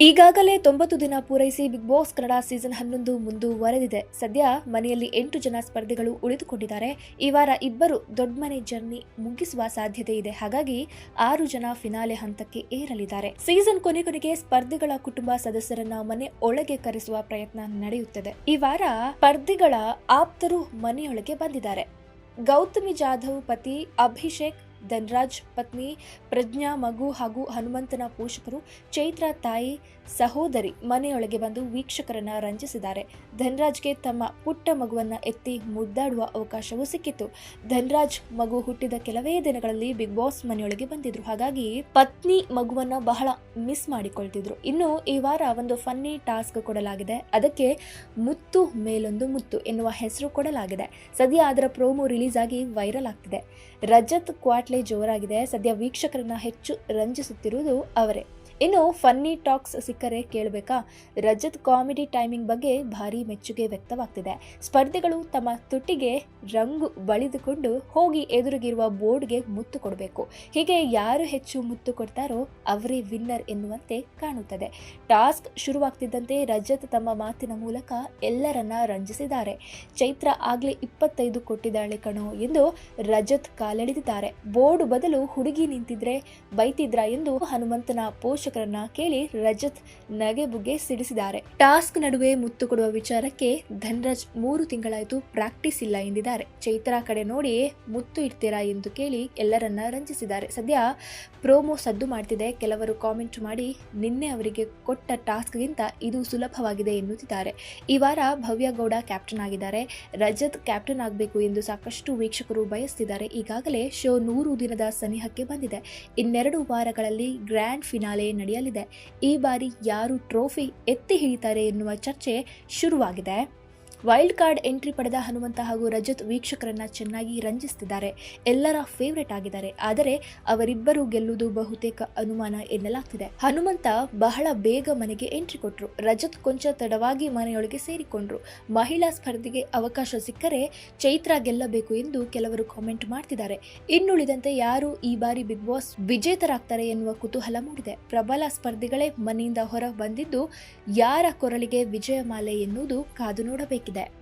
ಈಗಾಗಲೇ ತೊಂಬತ್ತು ದಿನ ಪೂರೈಸಿ ಬಿಗ್ ಬಾಸ್ ಕನ್ನಡ ಸೀಸನ್ ಹನ್ನೊಂದು ಮುಂದುವರೆದಿದೆ. ಸದ್ಯ ಮನೆಯಲ್ಲಿ ಎಂಟು ಜನ ಸ್ಪರ್ಧಿಗಳು ಉಳಿದುಕೊಂಡಿದ್ದಾರೆ. ಈ ವಾರ ಇಬ್ಬರು ದೊಡ್ಡ ಮನೆ ಜರ್ನಿ ಮುಗಿಸುವ ಸಾಧ್ಯತೆ ಇದೆ. ಹಾಗಾಗಿ ಆರು ಜನ ಫಿನಾಲೆ ಹಂತಕ್ಕೆ ಏರಲಿದ್ದಾರೆ. ಸೀಸನ್ ಕೊನೆ ಕೊನೆಗೆ ಸ್ಪರ್ಧಿಗಳ ಕುಟುಂಬ ಸದಸ್ಯರನ್ನ ಮನೆ ಒಳಗೆ ಕರೆಸುವ ಪ್ರಯತ್ನ ನಡೆಯುತ್ತದೆ. ಈ ವಾರ ಸ್ಪರ್ಧಿಗಳ ಆಪ್ತರು ಮನೆಯೊಳಗೆ ಬಂದಿದ್ದಾರೆ. ಗೌತಮಿ ಜಾಧವ್, ಪತಿ ಅಭಿಷೇಕ್ ಧನ್ರಾಜ್, ಪತ್ನಿ ಪ್ರಜ್ಞಾ, ಮಗು ಹಾಗೂ ಹನುಮಂತನ ಪೋಷಕರು ಚೈತ್ರ ತಾಯಿ ಸಹೋದರಿ ಮನೆಯೊಳಗೆ ಬಂದು ವೀಕ್ಷಕರನ್ನ ರಂಜಿಸಿದ್ದಾರೆ. ಧನ್ರಾಜ್ಗೆ ತಮ್ಮ ಪುಟ್ಟ ಮಗುವನ್ನ ಎತ್ತಿ ಮುದ್ದಾಡುವ ಅವಕಾಶವೂ ಸಿಕ್ಕಿತ್ತು. ಧನ್ರಾಜ್ ಮಗು ಹುಟ್ಟಿದ ಕೆಲವೇ ದಿನಗಳಲ್ಲಿ ಬಿಗ್ ಬಾಸ್ ಮನೆಯೊಳಗೆ ಬಂದಿದ್ರು. ಹಾಗಾಗಿ ಪತ್ನಿ ಮಗುವನ್ನ ಬಹಳ ಮಿಸ್ ಮಾಡಿಕೊಳ್ತಿದ್ರು. ಇನ್ನು ಈ ವಾರ ಒಂದು ಫನ್ನಿ ಟಾಸ್ಕ್ ಕೊಡಲಾಗಿದೆ. ಅದಕ್ಕೆ ಮುತ್ತು ಮೇಲೊಂದು ಮುತ್ತು ಎನ್ನುವ ಹೆಸರು ಕೊಡಲಾಗಿದೆ. ಸದ್ಯ ಅದರ ಪ್ರೋಮೋ ರಿಲೀಸ್ ಆಗಿ ವೈರಲ್ ಆಗ್ತಿದೆ. ರಜತ್ ಕ್ವಾಟ್ಲೆ ಜೋರಾಗಿದೆ. ಸದ್ಯ ವೀಕ್ಷಕರನ್ನ ಹೆಚ್ಚು ರಂಜಿಸುತ್ತಿರುವುದು ಅವರೇ. ಇನ್ನು ಫನ್ನಿ ಟಾಕ್ಸ್ ಸಿಕ್ಕರೆ ಕೇಳಬೇಕಾ? ರಜತ್ ಕಾಮಿಡಿ ಟೈಮಿಂಗ್ ಬಗ್ಗೆ ಭಾರಿ ಮೆಚ್ಚುಗೆ ವ್ಯಕ್ತವಾಗ್ತಿದೆ. ಸ್ಪರ್ಧಿಗಳು ತಮ್ಮ ತುಟಿಗೆ ರಂಗು ಬಳಿದುಕೊಂಡು ಹೋಗಿ ಎದುರಿಗಿರುವ ಬೋರ್ಡ್ಗೆ ಮುತ್ತು ಕೊಡಬೇಕು. ಹೀಗೆ ಯಾರು ಹೆಚ್ಚು ಮುತ್ತು ಕೊಡ್ತಾರೋ ಅವರೇ ವಿನ್ನರ್ ಎನ್ನುವಂತೆ ಕಾಣುತ್ತದೆ. ಟಾಸ್ಕ್ ಶುರುವಾಗ್ತಿದ್ದಂತೆ ರಜತ್ ತಮ್ಮ ಮಾತಿನ ಮೂಲಕ ಎಲ್ಲರನ್ನ ರಂಜಿಸಿದ್ದಾರೆ. ಚೈತ್ರ ಆಗ್ಲೇ ಇಪ್ಪತ್ತೈದು ಕೊಟ್ಟಿದ್ದಾಳೆ ಕಣೋ ಎಂದು ರಜತ್ ಕಾಲೆಳೆದಿದ್ದಾರೆ. ಬೋರ್ಡ್ ಬದಲು ಹುಡುಗಿ ನಿಂತಿದ್ರೆ ಬೈತಿದ್ರಾ ಎಂದು ಹನುಮಂತನ ಪೋಷಕರನ್ನ ಕೇಳಿ ರಜತ್ ನಗೆ ಬುಗ್ಗೆ ಸಿಡಿಸಿದ್ದಾರೆ. ಟಾಸ್ಕ್ ನಡುವೆ ಮುತ್ತು ಕೊಡುವ ವಿಚಾರಕ್ಕೆ ಧನ್ರಾಜ್ ಮೂರು ತಿಂಗಳಾಯಿತು ಪ್ರಾಕ್ಟೀಸ್ ಇಲ್ಲ ಎಂದಿದ್ದಾರೆ. ಚೈತ್ರ ಕಡೆ ನೋಡಿ ಮುತ್ತು ಇಡ್ತೀರಾ ಎಂದು ಕೇಳಿ ಎಲ್ಲರನ್ನ ರಂಜಿಸಿದ್ದಾರೆ. ಸದ್ಯ ಪ್ರೋಮೋ ಸದ್ದು ಮಾಡ್ತಿದೆ. ಕೆಲವರು ಕಾಮೆಂಟ್ ಮಾಡಿ ನಿನ್ನೆ ಅವರಿಗೆ ಕೊಟ್ಟ ಟಾಸ್ಕ್ಗಿಂತ ಇದು ಸುಲಭವಾಗಿದೆ ಎನ್ನುತ್ತಿದ್ದಾರೆ. ಈ ವಾರ ಭವ್ಯ ಗೌಡ ಕ್ಯಾಪ್ಟನ್ ಆಗಿದ್ದಾರೆ. ರಜತ್ ಕ್ಯಾಪ್ಟನ್ ಆಗಬೇಕು ಎಂದು ಸಾಕಷ್ಟು ವೀಕ್ಷಕರು ಬಯಸ್ತಿದ್ದಾರೆ. ಈಗಾಗಲೇ ಶೋ ನೂರು ದಿನದ ಸನಿಹಕ್ಕೆ ಬಂದಿದೆ. ಇನ್ನೆರಡು ವಾರಗಳಲ್ಲಿ ಗ್ರ್ಯಾಂಡ್ ಫಿನಾಲೆ ನಡೆಯಲಿದೆ. ಈ ಬಾರಿ ಯಾರು ಟ್ರೋಫಿ ಎತ್ತಿ ಹಿಡಿತಾರೆ ಎನ್ನುವ ಚರ್ಚೆ ಶುರುವಾಗಿದೆ. ವೈಲ್ಡ್ ಕಾರ್ಡ್ ಎಂಟ್ರಿ ಪಡೆದ ಹನುಮಂತ ಹಾಗೂ ರಜತ್ ವೀಕ್ಷಕರನ್ನ ಚೆನ್ನಾಗಿ ರಂಜಿಸುತ್ತಿದ್ದಾರೆ ಎಲ್ಲರ ಫೇವರೇಟ್ ಆಗಿದ್ದಾರೆ. ಆದರೆ ಅವರಿಬ್ಬರು ಗೆಲ್ಲುವುದು ಬಹುತೇಕ ಅನುಮಾನ ಎನ್ನಲಾಗ್ತಿದೆ. ಹನುಮಂತ ಬಹಳ ಬೇಗ ಮನೆಗೆ ಎಂಟ್ರಿ ಕೊಟ್ರು. ರಜತ್ ಕೊಂಚ ತಡವಾಗಿ ಮನೆಯೊಳಗೆ ಸೇರಿಕೊಂಡ್ರು. ಮಹಿಳಾ ಸ್ಪರ್ಧೆಗೆ ಅವಕಾಶ ಸಿಕ್ಕರೆ ಚೈತ್ರ ಗೆಲ್ಲಬೇಕು ಎಂದು ಕೆಲವರು ಕಾಮೆಂಟ್ ಮಾಡ್ತಿದ್ದಾರೆ. ಇನ್ನುಳಿದಂತೆ ಯಾರು ಈ ಬಾರಿ ಬಿಗ್ ಬಾಸ್ ವಿಜೇತರಾಗ್ತಾರೆ ಎನ್ನುವ ಕುತೂಹಲ ಮೂಡಿದೆ. ಪ್ರಬಲ ಸ್ಪರ್ಧಿಗಳೇ ಮನೆಯಿಂದ ಹೊರ ಬಂದಿದ್ದು ಯಾರ ಕೊರಳಿಗೆ ವಿಜಯಮಾಲೆ ಎನ್ನುವುದು ಕಾದು ನೋಡಬೇಕಿದೆ. ಹಾಕಿದೆ